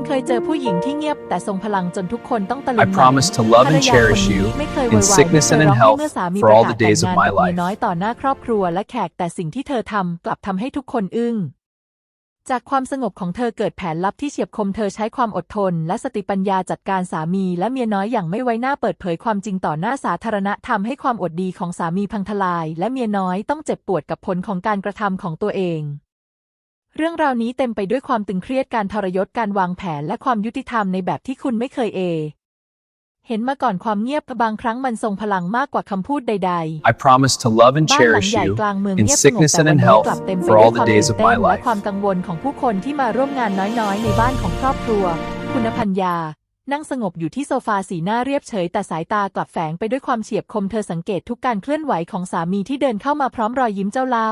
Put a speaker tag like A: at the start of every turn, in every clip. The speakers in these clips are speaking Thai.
A: คุณเคยเจอผู้หญิงที่เงียบแต่ทรงพลังจนทุกคนต้องตะลึ
B: I
A: งไหม
B: promise to love
A: ภรร
B: and
A: ยาคน
B: cherish
A: นี้
B: you
A: ไม่เคย
B: in
A: โวยวาย
B: sickness
A: ไม่
B: and
A: เคย
B: in
A: ร้องไห้
B: health
A: เมื่อสามี
B: for
A: ประ
B: all
A: กา
B: the
A: ศแต่ง
B: days of
A: งาน
B: my
A: กับเมีย
B: life.
A: น้อยต่อหน้าครอบครัวและแขกแต่สิ่งที่เธอทำกลับทำให้ทุกคนอึ้งจากความสงบของเธอเกิดแผนลับที่เฉียบคมเธอใช้ความอดทน และสติปัญญาจัดการสามีและเมียน้อยอย่างไม่ไว้หน้าเปิดเผยความจริงต่อหน้าสาธารณะทำให้ความอดดีของสามีพังทลาย และเมียน้อยต้องเจ็บปวดกับผลของการกระทำของตัวเอง เรื่องราวนี้เต็มไปด้วยความตึงเครียดการทรยศการวางแผนและความยุติธรรมในแบบที่คุณไม่เคยเอ เห็นมาก่อนความเงียบบางครั้งมันทรงพลังมากกว่าคำพูดใดๆ
B: I promise to love and
A: บ้านหลัง
B: cherish
A: ใหญ่
B: you
A: กลางเมือง
B: in
A: เงียบสงบ
B: sickness
A: แต่
B: and
A: วัน
B: in
A: นี้
B: health
A: กลับเต็มไป
B: for
A: ด้วย
B: all
A: ค
B: the
A: วามตื่
B: days
A: น
B: of
A: เต้
B: my
A: นและ
B: life.
A: ความกังวลของผู้คนที่มาร่วมงานน้อยๆ ในบ้านของครอบครัว คุณพัญญา นั่งสงบอยู่ที่โซฟาสีหน้าเรียบเฉย แต่สายตากลับแฝงไปด้วยความเฉียบคมเธอสังเกตทุกการเคลื่อนไหวของสามีที่เดินเข้ามาพร้อมรอยยิ้มเจ้าเล่า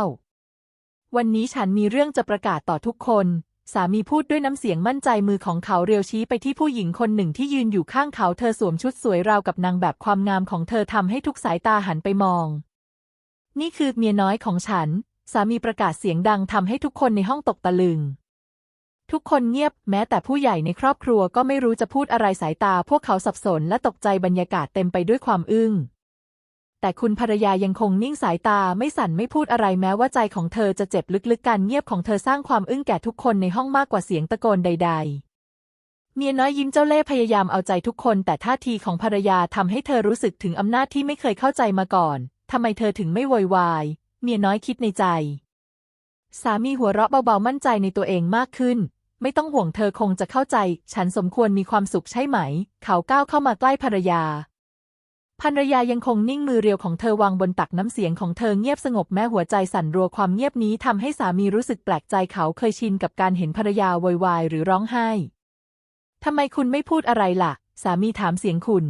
A: วันนี้ฉันมีเรื่องจะประกาศต่อทุกคน สามีพูดด้วยน้ำเสียงมั่นใจมือของเขาเรียวชี้ไปที่ผู้หญิงคนหนึ่งที่ยืนอยู่ข้างเขาเธอสวมชุดสวยราวกับนางแบบความงามของเธอทำให้ทุกสายตาหันไปมอง นี่คือเมียน้อยของฉัน สามีประกาศเสียงดังทำให้ทุกคนในห้องตกตะลึง ทุกคนเงียบแม้แต่ผู้ใหญ่ในครอบครัวก็ไม่รู้จะพูดอะไรสายตา พวกเขาสับสนและตกใจบรรยากาศเต็มไปด้วยความอึ้ง แต่คุณภรรยายังคงนิ่งสายตาไม่สั่นไม่พูดอะไรแม้ว่าใจของเธอจะเจ็บลึกๆการเงียบของเธอสร้างความอึ้งแก่ทุกคนในห้องมากกว่าเสียงตะโกนใด ๆเมียน้อยยิ้มเจ้าเล่ห์พยายามเอาใจทุกคน แต่ท่าทีของภรรยาทำให้เธอรู้สึกถึงอำนาจที่ไม่เคยเข้าใจมาก่อนทำไมเธอถึงไม่โวยวาย เมียน้อยคิดในใจ สามีหัวเราะเบาๆมั่นใจในตัวเองมากขึ้น ไม่ต้องห่วงเธอคงจะเข้าใจ ฉันสมควรมีความสุขใช่ไหม เขาก้าวเข้ามาใกล้ภรรยา ภรรยายังคงนิ่งมือเรียวของเธอวางบนตักน้ำเสียงของเธอเงียบสงบแม้หัวใจสั่นรัวความเงียบนี้ทำให้สามีรู้สึกแปลกใจเขาเคยชินกับการเห็นภรรยาโวยวายหรือร้องไห้ทำไมคุณไม่พูดอะไรล่ะ สามีถามเสียงคุณ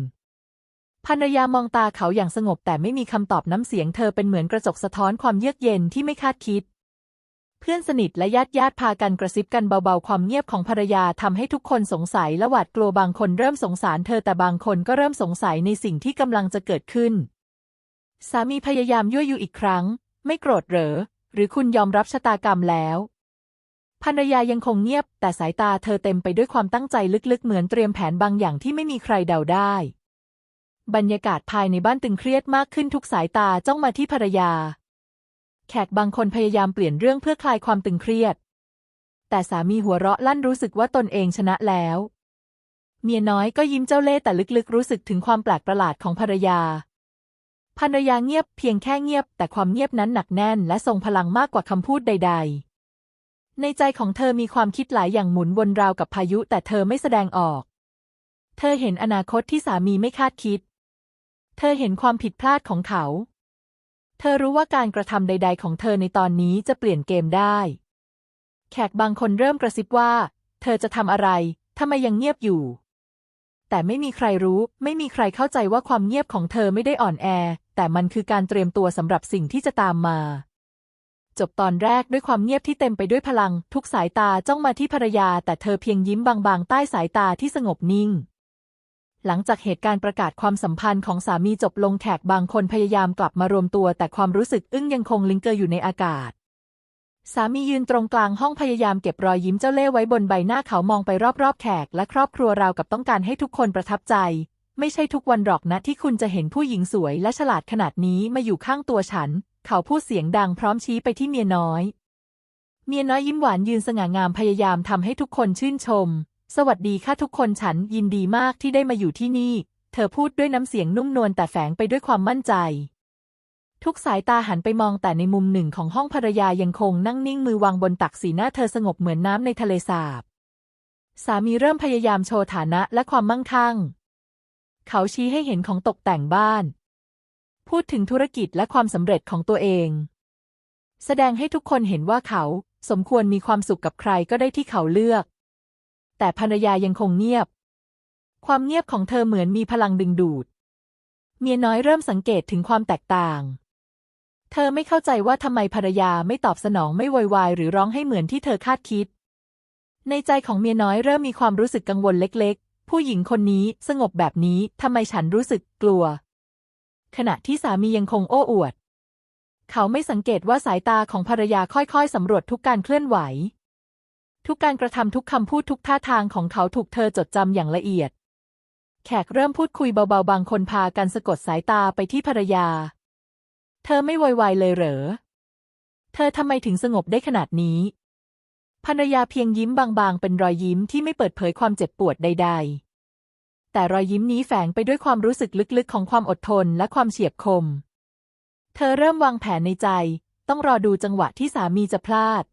A: ภรรยามองตาเขาอย่างสงบแต่ไม่มีคำตอบน้ำเสียงเธอเป็นเหมือนกระจกสะท้อนความเยือกเย็นที่ไม่คาดคิด พื่อนสนิทและญาติญาติพากันกระซิบกันเบาๆ ความเงียบของภรรยาทำให้ทุกคนสงสัยและหวาดกลัวบางคนเริ่มสงสารเธอแต่บางคนก็เริ่มสงสัยในสิ่งที่กำลังจะเกิดขึ้น สามีพยายามยั่วยุอีกครั้ง ไม่โกรธเหรอ หรือคุณยอมรับชะตากรรมแล้วภรรยายังคงเงียบ แต่สายตาเธอเต็มไปด้วยความตั้งใจลึกๆ เหมือนเตรียมแผนบางอย่างที่ไม่มีใครเดาได้ บรรยากาศภายในบ้านตึงเครียดมากขึ้นทุกสายตาจ้องมาที่ภรรยา แขกบางคนพยายามเปลี่ยนเรื่องเพื่อคลายความตึงเครียด แต่สามีหัวเราะลั่นรู้สึกว่าตนเองชนะแล้ว เมียน้อยก็ยิ้มเจ้าเล่ห์แต่ลึกๆ รู้สึกถึงความแปลกประหลาดของภรรยา ภรรยาเงียบเพียงแค่เงียบ แต่ความเงียบนั้นหนักแน่น และทรงพลังมากกว่าคำพูดใด ๆ ในใจของเธอมีความคิดหลายอย่างหมุนวนราวกับพายุ แต่เธอไม่แสดงออก เธอเห็นอนาคตที่สามีไม่คาดคิด เธอเห็นความผิดพลาดของเขา เธอรู้ว่าการกระทำใด ๆ ของเธอในตอนนี้จะเปลี่ยนเกมได้ แขกบางคนเริ่มกระซิบว่า เธอจะทำอะไรทำไมยังเงียบอยู่ แต่ไม่มีใครรู้ ไม่มีใครเข้าใจว่าความเงียบของเธอไม่ได้อ่อนแอ แต่มันคือการเตรียมตัวสำหรับสิ่งที่จะตามมา จบตอนแรกด้วยความเงียบที่เต็มไปด้วยพลัง ทุกสายตาจ้องมาที่ภรรยา แต่เธอเพียงยิ้มบางๆ ใต้สายตาที่สงบนิ่ง หลังจากเหตุการณ์ประกาศความสัมพันธ์ของสามีจบลงแขกบางคนพยายามกลับมารวมตัว แต่ความรู้สึกอึ้งยังคงลิงเกอร์อยู่ในอากาศ สามียืนตรงกลางห้องพยายามเก็บรอยยิ้มเจ้าเล่ห์ไว้บนใบหน้าเขามองไปรอบๆ แขกและครอบครัวราวกับต้องการให้ทุกคนประทับใจ ไม่ใช่ทุกวันหรอกนะที่คุณจะเห็นผู้หญิงสวยและฉลาดขนาดนี้มาอยู่ข้างตัวฉัน เขาพูดเสียงดังพร้อมชี้ไปที่เมียน้อย เมียน้อยยิ้มหวานยืนสง่างามพยายามทำให้ทุกคนชื่นชม สวัสดีค่ะทุกคนฉันยินดีมากที่ได้มาอยู่ที่นี่ เธอพูดด้วยน้ำเสียงนุ่มนวลแต่แฝงไปด้วยความมั่นใจ ทุกสายตาหันไปมองแต่ในมุมหนึ่งของห้องภรรยายังคงนั่งนิ่งมือวางบนตักสีหน้าเธอสงบเหมือนน้ำในทะเลสาบ สามีเริ่มพยายามโชว์ฐานะและความมั่งคั่ง เขาชี้ให้เห็นของตกแต่งบ้าน พูดถึงธุรกิจและความสำเร็จของตัวเอง แสดงให้ทุกคนเห็นว่าเขาสมควรมีความสุขกับใครก็ได้ที่เขาเลือก แต่ภรรยายังคงเงียบ ความเงียบของเธอเหมือนมีพลังดึงดูด เมียน้อยเริ่มสังเกตถึงความแตกต่าง เธอไม่เข้าใจว่าทำไมภรรยาไม่ตอบสนองไม่โวยวายหรือร้องให้เหมือนที่เธอคาดคิด ในใจของเมียน้อยเริ่มมีความรู้สึกกังวลเล็ก ๆ ผู้หญิงคนนี้สงบแบบนี้ทำไมฉันรู้สึกกลัว ขณะที่สามียังคงโอ้อวด เขาไม่สังเกตว่าสายตาของภรรยาค่อยๆสำรวจทุกการเคลื่อนไหว ทุกการกระทำทุกคำพูดทุกท่าทางของเขาถูกเธอจดจำอย่างละเอียด แขกเริ่มพูดคุยเบาๆ บางคนพากันสะกดสายตาไปที่ภรรยา เธอไม่โวยวายเลยเหรอ เธอทำไมถึงสงบได้ขนาดนี้ ภรรยาเพียงยิ้มบางๆ เป็นรอยยิ้มที่ไม่เปิดเผยความเจ็บปวดใด ๆ แต่รอยยิ้มนี้แฝงไปด้วยความรู้สึกลึกๆ ของความอดทนและความเฉียบคม เธอเริ่มวางแผนในใจ ต้องรอดูจังหวะที่สามีจะพลาด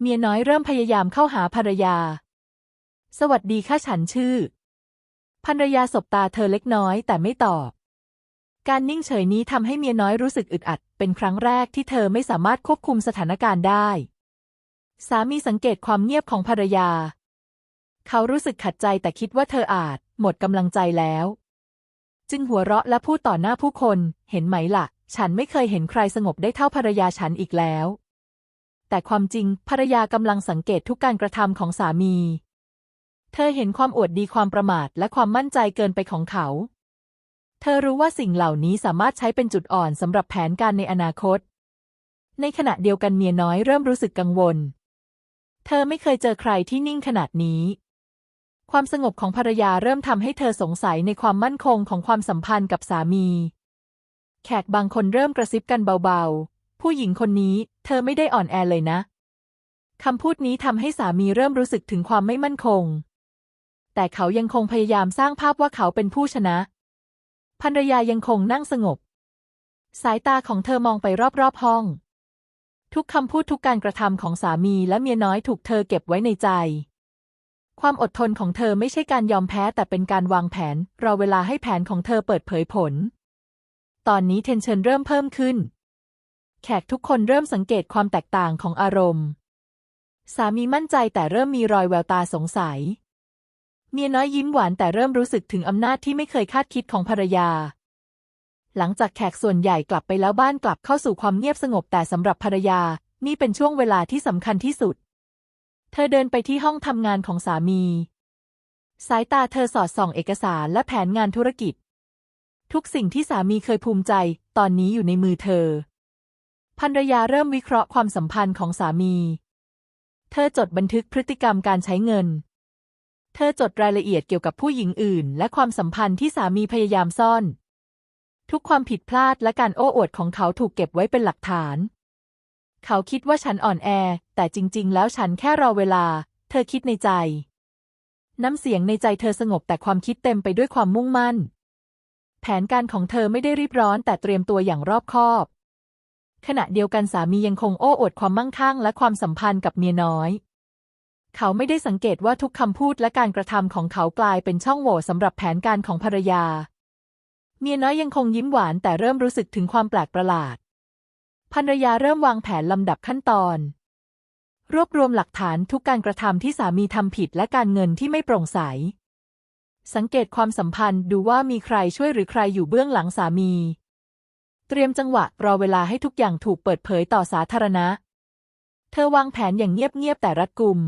A: เมียน้อยเริ่มพยายามเข้าหาภรรยา สวัสดีค่ะฉันชื่อ ภรรยาสบตาเธอเล็กน้อยแต่ไม่ตอบ การนิ่งเฉยนี้ทำให้เมียน้อยรู้สึกอึดอัด เป็นครั้งแรกที่เธอไม่สามารถควบคุมสถานการณ์ได้ สามีสังเกตความเงียบของภรรยา เขารู้สึกขัดใจแต่คิดว่าเธออาจ หมดกำลังใจแล้ว จึงหัวเราะและพูดต่อหน้าผู้คน เห็นไหมล่ะ ฉันไม่เคยเห็นใครสงบได้เท่าภรรยาฉันอีกแล้ว แต่ความจริงภรรยากำลังสังเกตทุกการกระทำของสามี เธอเห็นความอวดดีความประมาทและความมั่นใจเกินไปของเขา เธอรู้ว่าสิ่งเหล่านี้สามารถใช้เป็นจุดอ่อนสำหรับแผนการในอนาคต ในขณะเดียวกันเมียน้อยเริ่มรู้สึกกังวล เธอไม่เคยเจอใครที่นิ่งขนาดนี้ ความสงบของภรรยาเริ่มทำให้เธอสงสัยในความมั่นคงของความสัมพันธ์กับสามี แขกบางคนเริ่มกระซิบกันเบาๆ ผู้หญิงคนนี้เธอไม่ได้อ่อนแอเลยนะคำพูดนี้ทำให้สามีเริ่มรู้สึกถึงความไม่มั่นคง แต่เขายังคงพยายามสร้างภาพว่าเขาเป็นผู้ชนะภรรยายังคงนั่งสงบ สายตาของเธอมองไปรอบๆห้อง ทุกคำพูดทุกการกระทำของสามีและเมียน้อยถูกเธอเก็บไว้ในใจ ความอดทนของเธอไม่ใช่การยอมแพ้แต่เป็นการวางแผน รอเวลาให้แผนของเธอเปิดเผยผล ตอนนี้เทนเชนเริ่มเพิ่มขึ้น แขกทุกคนเริ่มสังเกตความแตกต่างของอารมณ์ สามีมั่นใจแต่เริ่มมีรอยแววตาสงสัย เมียน้อยยิ้มหวานแต่เริ่มรู้สึกถึงอำนาจที่ไม่เคยคาดคิดของภรรยา หลังจากแขกส่วนใหญ่กลับไปแล้วบ้านกลับเข้าสู่ความเงียบสงบแต่สำหรับภรรยา นี่เป็นช่วงเวลาที่สำคัญที่สุด เธอเดินไปที่ห้องทำงานของสามี สายตาเธอสอดส่องเอกสารและแผนงานธุรกิจ ทุกสิ่งที่สามีเคยภูมิใจ ตอนนี้อยู่ในมือเธอ ภรรยาเริ่มวิเคราะห์ความสัมพันธ์ของสามี เธอจดบันทึกพฤติกรรมการใช้เงิน เธอจดรายละเอียดเกี่ยวกับผู้หญิงอื่น และความสัมพันธ์ที่สามีพยายามซ่อน ทุกความผิดพลาดและการโอ้อวดของเขาถูกเก็บไว้เป็นหลักฐาน เขาคิดว่าฉันอ่อนแอ แต่จริง ๆ แล้วฉันแค่รอเวลา เธอคิดในใจ น้ำเสียงในใจเธอสงบแต่ความคิดเต็มไปด้วยความมุ่งมั่น แผนการของเธอไม่ได้รีบร้อนแต่เตรียมตัวอย่างรอบคอบ ขณะเดียวกันสามียังคงโอ้อวดความมั่งคั่งและความสัมพันธ์กับเมียน้อย เขาไม่ได้สังเกตว่าทุกคำพูดและการกระทำของเขากลายเป็นช่องโหว่สำหรับแผนการของภรรยา เมียน้อยยังคงยิ้มหวานแต่เริ่มรู้สึกถึงความแปลกประหลาด ภรรยาเริ่มวางแผนลำดับขั้นตอน รวบรวมหลักฐานทุกการกระทำที่สามีทำผิดและการเงินที่ไม่โปร่งใส สังเกตความสัมพันธ์ดูว่ามีใครช่วยหรือใครอยู่เบื้องหลังสามี เตรียมจังหวะรอเวลาให้ทุกอย่างถูกเปิดเผยต่อสาธารณะ เธอวางแผนอย่างเงียบๆแต่รัดกุม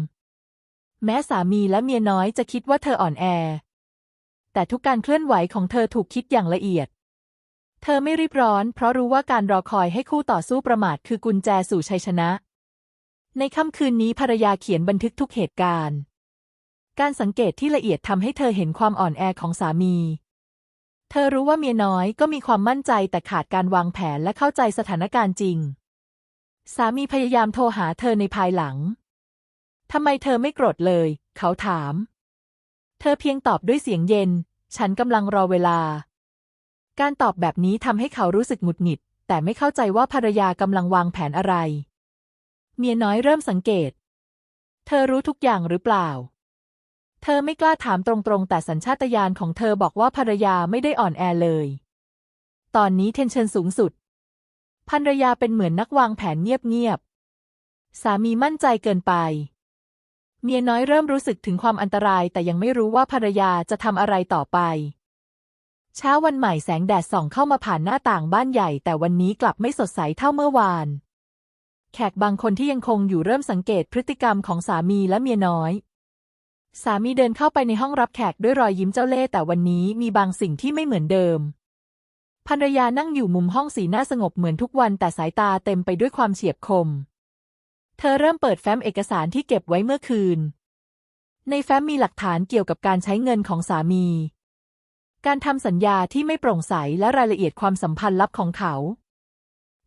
A: แม้สามีและเมียน้อยจะคิดว่าเธออ่อนแอ แต่ทุกการเคลื่อนไหวของเธอถูกคิดอย่างละเอียด เธอไม่รีบร้อน เพราะรู้ว่าการรอคอยให้คู่ต่อสู้ประมาทคือกุญแจสู่ชัยชนะ ในค่ำคืนนี้ภรรยาเขียนบันทึกทุกเหตุการณ์ การสังเกตที่ละเอียดทำให้เธอเห็นความอ่อนแอของสามี เธอรู้ว่าเมียน้อยก็มีความมั่นใจแต่ขาดการวางแผนและเข้าใจสถานการณ์จริง สามีพยายามโทรหาเธอในภายหลัง ทำไมเธอไม่โกรธเลย เขาถาม เธอเพียงตอบด้วยเสียงเย็น ฉันกำลังรอเวลา การตอบแบบนี้ทำให้เขารู้สึกหงุดหงิด แต่ไม่เข้าใจว่าภรรยากำลังวางแผนอะไร เมียน้อยเริ่มสังเกต เธอรู้ทุกอย่างหรือเปล่า เธอไม่กล้าถามตรงๆ แต่สัญชาตญาณของเธอบอกว่าภรรยาไม่ได้อ่อนแอเลย ตอนนี้เทนเชนสูงสุด ภรรยาเป็นเหมือนนักวางแผนเงียบๆ สามีมั่นใจเกินไป เมียน้อยเริ่มรู้สึกถึงความอันตรายแต่ยังไม่รู้ว่าภรรยาจะทำอะไรต่อไป เช้าวันใหม่แสงแดดส่องเข้ามาผ่านหน้าต่างบ้านใหญ่ แต่วันนี้กลับไม่สดใสเท่าเมื่อวาน แขกบางคนที่ยังคงอยู่เริ่มสังเกตพฤติกรรมของสามีและเมียน้อย สามีเดินเข้าไปในห้องรับแขกด้วยรอยยิ้มเจ้าเล่ห์แต่วันนี้มีบางสิ่งที่ไม่เหมือนเดิมภรรยานั่งอยู่มุมห้องสีหน้าสงบเหมือนทุกวันแต่สายตาเต็มไปด้วยความเฉียบคม เธอเริ่มเปิดแฟ้มเอกสารที่เก็บไว้เมื่อคืน ในแฟ้มมีหลักฐานเกี่ยวกับการใช้เงินของสามี การทำสัญญาที่ไม่โปร่งใสและรายละเอียดความสัมพันธ์ลับของเขา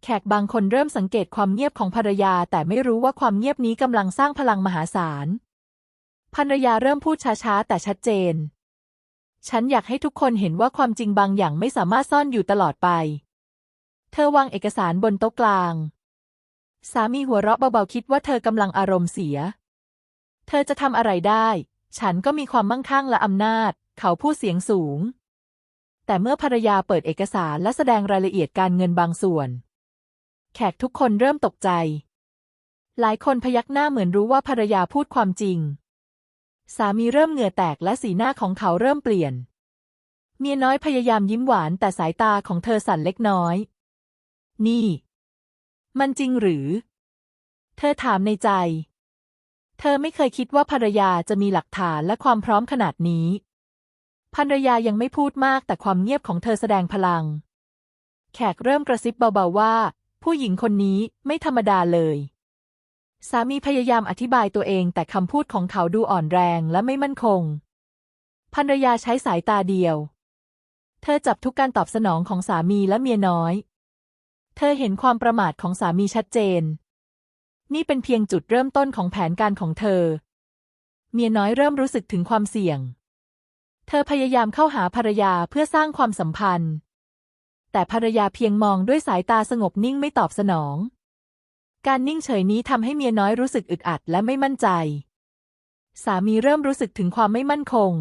A: แขกบางคนเริ่มสังเกตความเงียบของภรรยาแต่ไม่รู้ว่าความเงียบนี้กำลังสร้างพลังมหาศาล ภรรยาเริ่มพูดช้าๆ แต่ชัดเจน ฉันอยากให้ทุกคนเห็นว่าความจริงบางอย่างไม่สามารถซ่อนอยู่ตลอดไป เธอวางเอกสารบนโต๊ะกลาง สามีหัวเราะเบาๆคิดว่าเธอกำลังอารมณ์เสีย เธอจะทำอะไรได้ ฉันก็มีความมั่งคั่งและอำนาจ เขาพูดเสียงสูง แต่เมื่อภรรยาเปิดเอกสารและแสดงรายละเอียดการเงินบางส่วน แขกทุกคนเริ่มตกใจ หลายคนพยักหน้าเหมือนรู้ว่าภรรยาพูดความจริง สามีเริ่มเหงื่อแตกและสีหน้าของเขาเริ่มเปลี่ยน เมียน้อยพยายามยิ้มหวานแต่สายตาของเธอสั่นเล็กน้อย นี่ มันจริงหรือ เธอถามในใจ เธอไม่เคยคิดว่าภรรยาจะมีหลักฐานและความพร้อมขนาดนี้ ภรรยายังไม่พูดมากแต่ความเงียบของเธอแสดงพลัง แขกเริ่มกระซิบเบาๆว่า ผู้หญิงคนนี้ไม่ธรรมดาเลย สามีพยายามอธิบายตัวเองแต่คำพูดของเขาดูอ่อนแรงและไม่มั่นคง ภรรยาใช้สายตาเดียว เธอจับทุกการตอบสนองของสามีและเมียน้อย เธอเห็นความประมาทของสามีชัดเจน นี่เป็นเพียงจุดเริ่มต้นของแผนการของเธอ เมียน้อยเริ่มรู้สึกถึงความเสี่ยง เธอพยายามเข้าหาภรรยาเพื่อสร้างความสัมพันธ์ แต่ภรรยาเพียงมองด้วยสายตาสงบนิ่งไม่ตอบสนอง การนิ่งเฉยนี้ทำให้เมียน้อยรู้สึกอึดอัดและไม่มั่นใจ สามีเริ่มรู้สึกถึงความไม่มั่นคง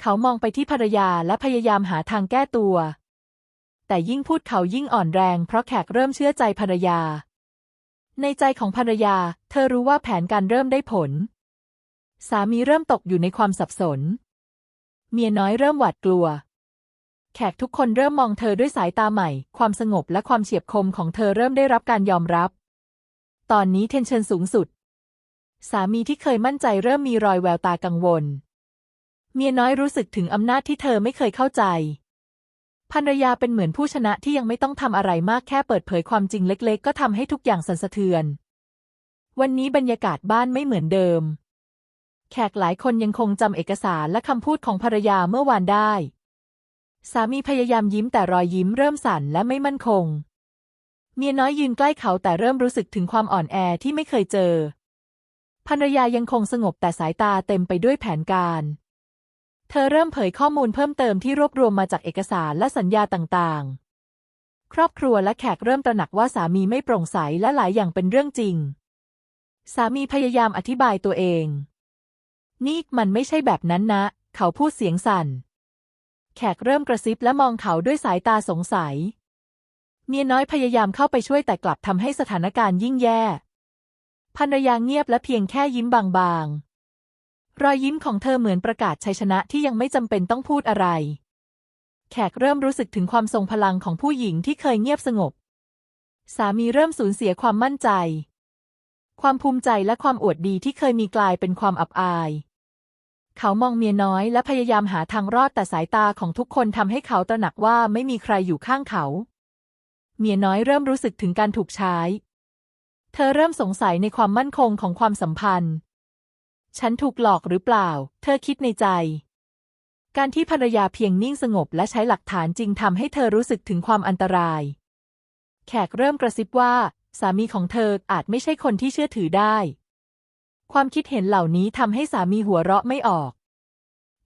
A: เขามองไปที่ภรรยาและพยายามหาทางแก้ตัว แต่ยิ่งพูดเขายิ่งอ่อนแรงเพราะแขกเริ่มเชื่อใจภรรยา ในใจของภรรยา เธอรู้ว่าแผนการเริ่มได้ผล สามีเริ่มตกอยู่ในความสับสน เมียน้อยเริ่มหวาดกลัวแขกทุกคนเริ่มมองเธอด้วยสายตาใหม่ ความสงบและความเฉียบคมของเธอเริ่มได้รับการยอมรับ ตอนนี้เทนเชนสูงสุด สามีที่เคยมั่นใจเริ่มมีรอยแววตากังวล เมียน้อยรู้สึกถึงอำนาจที่เธอไม่เคยเข้าใจภรรยาเป็นเหมือนผู้ชนะที่ยังไม่ต้องทำอะไรมากแค่เปิดเผยความจริงเล็ก ๆ ก็ทำให้ทุกอย่างสั่นสะเทือน วันนี้บรรยากาศบ้านไม่เหมือนเดิม แขกหลายคนยังคงจำเอกสารและคำพูดของภรรยาเมื่อวานได้ สามีพยายามยิ้มแต่รอยยิ้มเริ่มสั่นและไม่มั่นคง เมียน้อยยืนใกล้เขาแต่เริ่มรู้สึกถึงความอ่อนแอที่ไม่เคยเจอ ภรรยายังคงสงบแต่สายตาเต็มไปด้วยแผนการ เธอเริ่มเผยข้อมูลเพิ่มเติมที่รวบรวมมาจากเอกสารและสัญญาต่างๆ ครอบครัวและแขกเริ่มตระหนักว่าสามีไม่โปร่งใสและหลายอย่างเป็นเรื่องจริง สามีพยายามอธิบายตัวเอง นี่มันไม่ใช่แบบนั้นนะ เขาพูดเสียงสั่น แขกเริ่มกระซิบและมองเขาด้วยสายตาสงสัย เมียน้อยพยายามเข้าไปช่วยแต่กลับทำให้สถานการณ์ยิ่งแย่ภรรยาเงียบและเพียงแค่ยิ้มบางๆ รอยยิ้มของเธอเหมือนประกาศชัยชนะที่ยังไม่จำเป็นต้องพูดอะไร แขกเริ่มรู้สึกถึงความทรงพลังของผู้หญิงที่เคยเงียบสงบ สามีเริ่มสูญเสียความมั่นใจ ความภูมิใจและความอวดดีที่เคยมีกลายเป็นความอับอาย เขามองเมียน้อยและพยายามหาทางรอดแต่สายตาของทุกคนทำให้เขาตระหนักว่าไม่มีใครอยู่ข้างเขา เมียน้อยเริ่มรู้สึกถึงการถูกใช้ เธอเริ่มสงสัยในความมั่นคงของความสัมพันธ์ ฉันถูกหลอกหรือเปล่า เธอคิดในใจ การที่ภรรยาเพียงนิ่งสงบและใช้หลักฐานจริงทำให้เธอรู้สึกถึงความอันตราย แขกเริ่มกระซิบว่า สามีของเธออาจไม่ใช่คนที่เชื่อถือได้ ความคิดเห็นเหล่านี้ทำให้สามีหัวเราะไม่ออก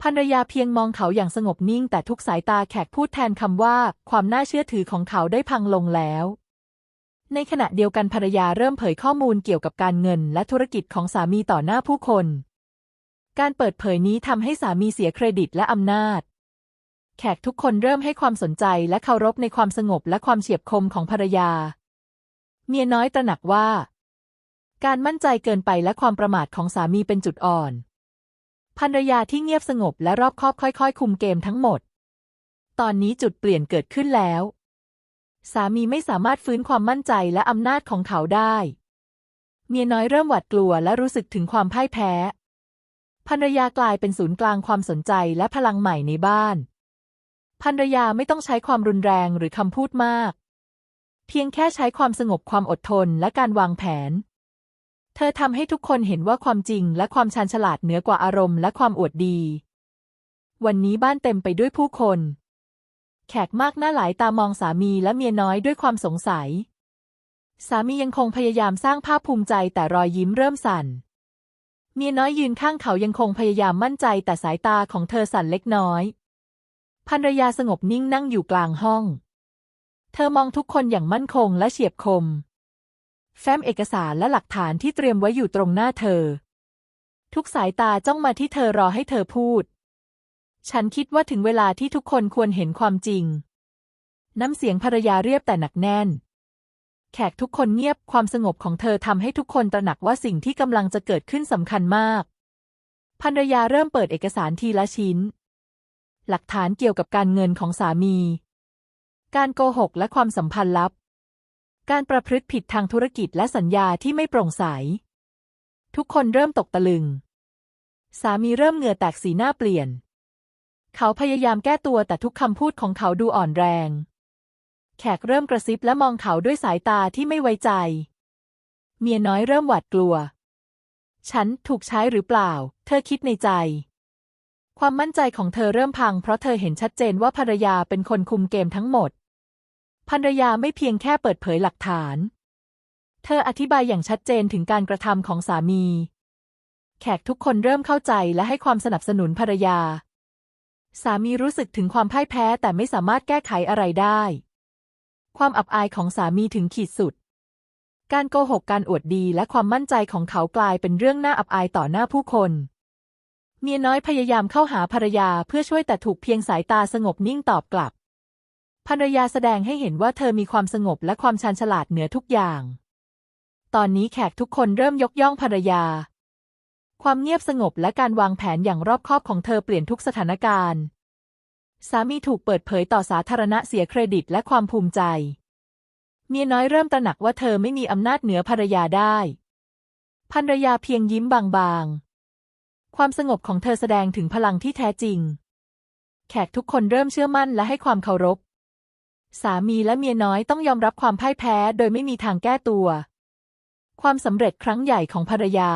A: ภรรยาเพียงมองเขาอย่างสงบนิ่ง แต่ทุกสายตาแขกพูดแทนคำว่า ความน่าเชื่อถือของเขาได้พังลงแล้ว ในขณะเดียวกันภรรยาเริ่มเผยข้อมูลเกี่ยวกับการเงิน และธุรกิจของสามีต่อหน้าผู้คน การเปิดเผยนี้ทำให้สามีเสียเครดิตและอำนาจ แขกทุกคนเริ่มให้ความสนใจและเคารพในความสงบและความเฉียบคมของภรรยา เมียน้อยตระหนักว่า การมั่นใจเกินไปและความประมาทของสามีเป็นจุดอ่อน ภรรยาที่เงียบสงบและรอบคอบค่อยๆ คุมเกมทั้งหมด ตอนนี้จุดเปลี่ยนเกิดขึ้นแล้ว สามีไม่สามารถฟื้นความมั่นใจและอำนาจของเขาได้ เมียน้อยเริ่มหวาดกลัวและรู้สึกถึงความพ่ายแพ้ภรรยากลายเป็นศูนย์กลางความสนใจและพลังใหม่ในบ้านภรรยาไม่ต้องใช้ความรุนแรงหรือคำพูดมาก เพียงแค่ใช้ความสงบความอดทนและการวางแผน ธอทำให้ทุกคนเห็นว่าความจริงและความชาญฉลาดเหนือกว่าอารมณ์และความอวดดี วันนี้บ้านเต็มไปด้วยผู้คน แขกมากหน้าหลายตามองสามีและเมียน้อยด้วยความสงสัย สามียังคงพยายามสร้างภาพภูมิใจแต่รอยยิ้มเริ่มสั่น เมียน้อยยืนข้างเขายังคงพยายามมั่นใจแต่สายตาของเธอสั่นเล็กน้อยภรรยาสงบนิ่งนั่งอยู่กลางห้อง เธอมองทุกคนอย่างมั่นคงและเฉียบคม แฟ้มเอกสารและหลักฐานที่เตรียมไว้อยู่ตรงหน้าเธอ ทุกสายตาจ้องมาที่เธอรอให้เธอพูด ฉันคิดว่าถึงเวลาที่ทุกคนควรเห็นความจริง น้ำเสียงภรรยาเรียบแต่หนักแน่น แขกทุกคนเงียบความสงบของเธอทำให้ทุกคนตระหนักว่าสิ่งที่กำลังจะเกิดขึ้นสำคัญมากภรรยาเริ่มเปิดเอกสารทีละชิ้น หลักฐานเกี่ยวกับการเงินของสามี การโกหกและความสัมพันธ์ลับ การประพฤติผิดทางธุรกิจและสัญญาที่ไม่โปร่งใส ทุกคนเริ่มตกตะลึง สามีเริ่มเหงื่อแตกสีหน้าเปลี่ยน เขาพยายามแก้ตัวแต่ทุกคำพูดของเขาดูอ่อนแรง แขกเริ่มกระซิบและมองเขาด้วยสายตาที่ไม่ไว้ใจ เมียน้อยเริ่มหวาดกลัว ฉันถูกใช้หรือเปล่า เธอคิดในใจ ความมั่นใจของเธอเริ่มพังเพราะเธอเห็นชัดเจนว่าภรรยาเป็นคนคุมเกมทั้งหมด ภรรยาไม่เพียงแค่เปิดเผยหลักฐาน เธออธิบายอย่างชัดเจนถึงการกระทำของสามี แขกทุกคนเริ่มเข้าใจและให้ความสนับสนุนภรรยา สามีรู้สึกถึงความพ่ายแพ้แต่ไม่สามารถแก้ไขอะไรได้ ความอับอายของสามีถึงขีดสุด การโกหกการอวดดีและความมั่นใจของเขากลายเป็นเรื่องน่าอับอายต่อหน้าผู้คนเมียน้อยพยายามเข้าหาภรรยาเพื่อช่วยแต่ถูกเพียงสายตาสงบนิ่งตอบกลับ ภรรยาแสดงให้เห็นว่าเธอมีความสงบและความชาญฉลาดเหนือทุกอย่าง ตอนนี้แขกทุกคนเริ่มยกย่องภรรยา ความเงียบสงบและการวางแผนอย่างรอบคอบของเธอเปลี่ยนทุกสถานการณ์ สามีถูกเปิดเผยต่อสาธารณะเสียเครดิตและความภูมิใจ เมียน้อยเริ่มตระหนักว่าเธอไม่มีอำนาจเหนือภรรยาได้ ภรรยาเพียงยิ้มบางๆ ความสงบของเธอแสดงถึงพลังที่แท้จริง แขกทุกคนเริ่มเชื่อมั่นและให้ความเคารพ สามีและเมียน้อยต้องยอมรับความพ่ายแพ้โดยไม่มีทางแก้ตัว ความสำเร็จครั้งใหญ่ของภรรยา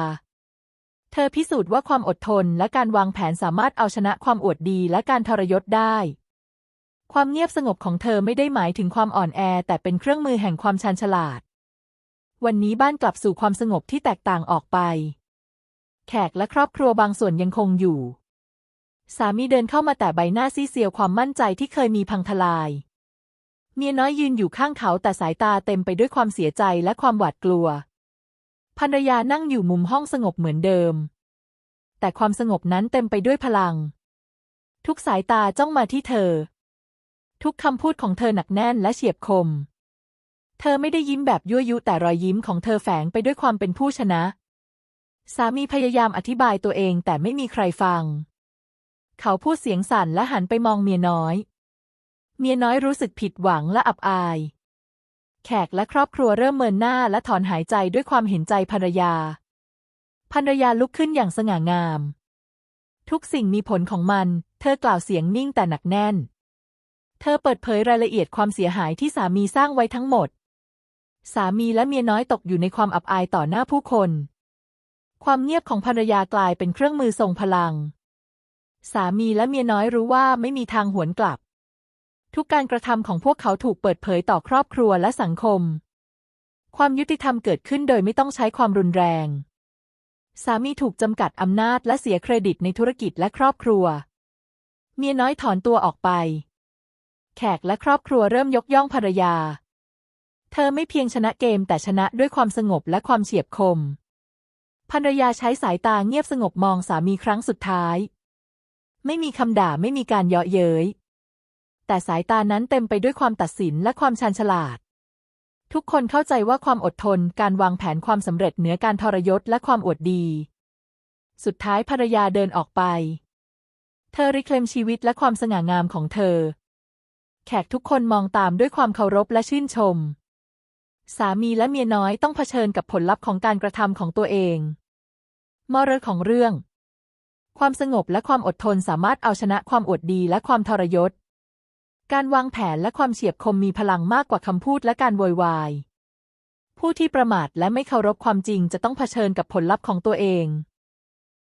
A: เธอพิสูจน์ว่าความอดทนและการวางแผนสามารถเอาชนะความอวดดีและการทรยศได้ ความเงียบสงบของเธอไม่ได้หมายถึงความอ่อนแอ แต่เป็นเครื่องมือแห่งความชาญฉลาด วันนี้บ้านกลับสู่ความสงบที่แตกต่างออกไป แขกและครอบครัวบางส่วนยังคงอยู่ สามีเดินเข้ามาแต่ใบหน้าซีเซียวความมั่นใจที่เคยมีพังทลาย เมียน้อยยืนอยู่ข้างเขาแต่สายตาเต็มไปด้วยความเสียใจและความหวาดกลัว ภรรยานั่งอยู่มุมห้องสงบเหมือนเดิม แต่ความสงบนั้นเต็มไปด้วยพลัง ทุกสายตาจ้องมาที่เธอ ทุกคำพูดของเธอหนักแน่นและเฉียบคม เธอไม่ได้ยิ้มแบบยั่วยุแต่รอยยิ้มของเธอแฝงไปด้วยความเป็นผู้ชนะ สามีพยายามอธิบายตัวเองแต่ไม่มีใครฟัง เขาพูดเสียงสั่นและหันไปมองเมียน้อย เมียน้อยรู้สึกผิดหวังและอับอาย แขกและครอบครัวเริ่มเมินหน้าและถอนหายใจด้วยความเห็นใจภรรยา ภรรยาลุกขึ้นอย่างสง่างาม ทุกสิ่งมีผลของมัน เธอกล่าวเสียงนิ่งแต่หนักแน่น เธอเปิดเผยรายละเอียดความเสียหายที่สามีสร้างไว้ทั้งหมด สามีและเมียน้อยตกอยู่ในความอับอายต่อหน้าผู้คน ความเงียบของภรรยากลายเป็นเครื่องมือทรงพลัง สามีและเมียน้อยรู้ว่าไม่มีทางหวนกลับ ทุกการกระทำของพวกเขาถูกเปิดเผยต่อครอบครัวและสังคม ความยุติธรรมเกิดขึ้นโดยไม่ต้องใช้ความรุนแรง สามีถูกจำกัดอำนาจและเสียเครดิตในธุรกิจและครอบครัว เมียน้อยถอนตัวออกไป แขกและครอบครัวเริ่มยกย่องภรรยา เธอไม่เพียงชนะเกมแต่ชนะด้วยความสงบและความเฉียบคม ภรรยาใช้สายตาเงียบสงบมองสามีครั้งสุดท้าย ไม่มีคำด่าไม่มีการเยาะเย้ย แต่สายตานั้นเต็มไปด้วยความตัดสินและความชาญฉลาด ทุกคนเข้าใจว่าความอดทน การวางแผนความสำเร็จเหนือการทรยศและความอวดดี สุดท้ายภรรยาเดินออกไป เธอริเคลมชีวิตและความสง่างามของเธอ แขกทุกคนมองตามด้วยความเคารพและชื่นชม สามีและเมียน้อยต้องเผชิญกับผลลัพธ์ของการกระทำของตัวเองมรดของเรื่อง ความสงบและความอดทนสามารถเอาชนะความอวดดีและความทรยศ การวางแผนและความเฉียบคมมีพลังมากกว่าคำพูดและการโวยวายผู้ผู้ที่ประมาทและไม่เคารพความจริงจะต้องเผชิญกับผลลัพธ์ของตัวเอง